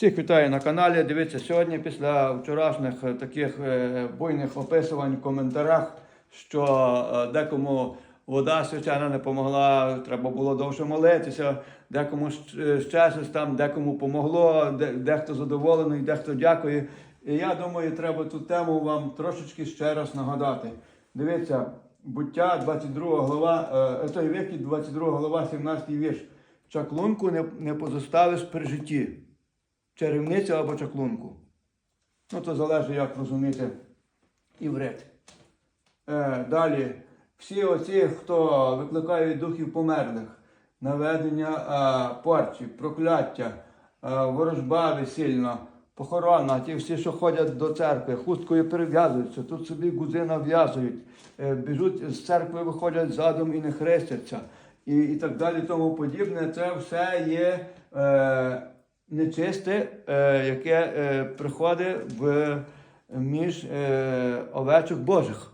Всіх вітаю на каналі. Дивіться, сьогодні після вчорашніх е, таких е, буйних описувань в коментарях, що е, декому вода свячена не допомогла, треба було довше молитися, декому ще щось там, декому помогло, дехто задоволений, дехто дякує. І я думаю, треба ту тему вам трошечки ще раз нагадати. Дивіться, буття 22 глава, той вихід 22 глава, 17 вірш. Чаклунку не, не позоставиш при житті чарівницю або чаклунку. Ну, то залежить, як розуміти іврит. Е, далі, всі оці, хто викликають духів померлих, наведення е, порчі, прокляття, е, ворожба весільна, похорона, ті всі, що ходять до церкви, хусткою перев'язуються, тут собі гузи нав'язують, е, біжуть з церкви, виходять задом і не хрестяться, і, і так далі, тому подібне. Це все є е, нечисте, е, яке е, приходить між е, овечок Божих.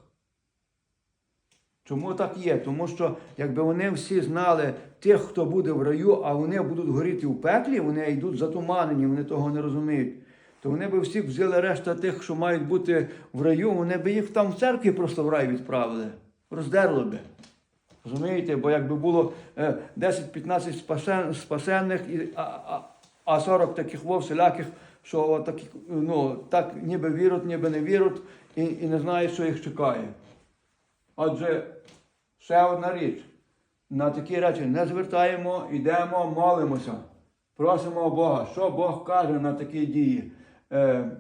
Чому так є? Тому що якби вони всі знали тих, хто буде в раю, а вони будуть горіти в пеклі, вони йдуть затуманені, вони того не розуміють. То вони би всіх взяли решта тих, що мають бути в раю, вони би їх там в церкві просто в рай відправили, роздерли би. Розумієте? Бо якби було е, 10-15 спасен, спасенних, а, а 40 таких вов що такі, ну, так ніби віруть, ніби не віруть, і, і не знають, що їх чекає. Отже, ще одна річ. На такі речі не звертаємо, йдемо, молимося. Просимо Бога. Що Бог каже на такі дії? Е,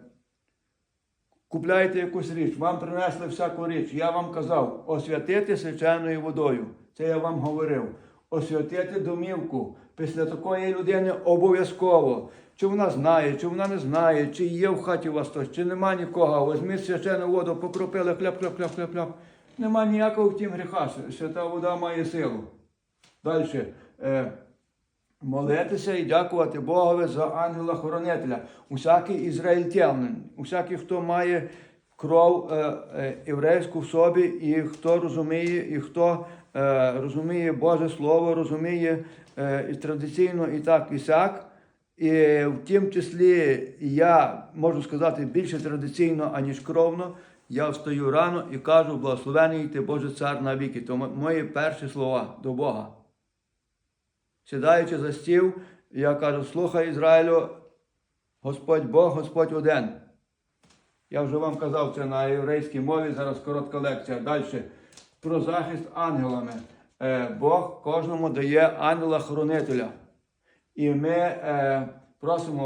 купляєте якусь річ, вам принесли всяку річ. Я вам казав, освятити свяченою водою. Це я вам говорив. Освятити домівку. Після такої людини обов'язково. Чи вона знає, чи вона не знає, чи є в хаті у вас хтось, чи нема нікого. Візьміть свячену воду, покропили, хляп, хляп, хляп, хляп, хляп. Нема ніякого втім гріха. Свята вода має силу. Далі. Е, молитися і дякувати Богові за ангела-хоронителя. Усякий ізраїльтянин, усякий, хто має кров е, е, єврейську в собі, і хто розуміє, і хто розуміє Боже Слово, розуміє е, і традиційно і так, і сяк. І в тім числі я можу сказати більше традиційно, аніж кровно. Я встаю рано і кажу, благословений ти Боже цар на віки. То мої перші слова до Бога. Сідаючи за стіл, я кажу, слухай Ізраїлю, Господь Бог, Господь один. Я вже вам казав це на єврейській мові, зараз коротка лекція. Далі. Про захист ангелами. Е, Бог кожному дає ангела-хоронителя. І ми е, просимо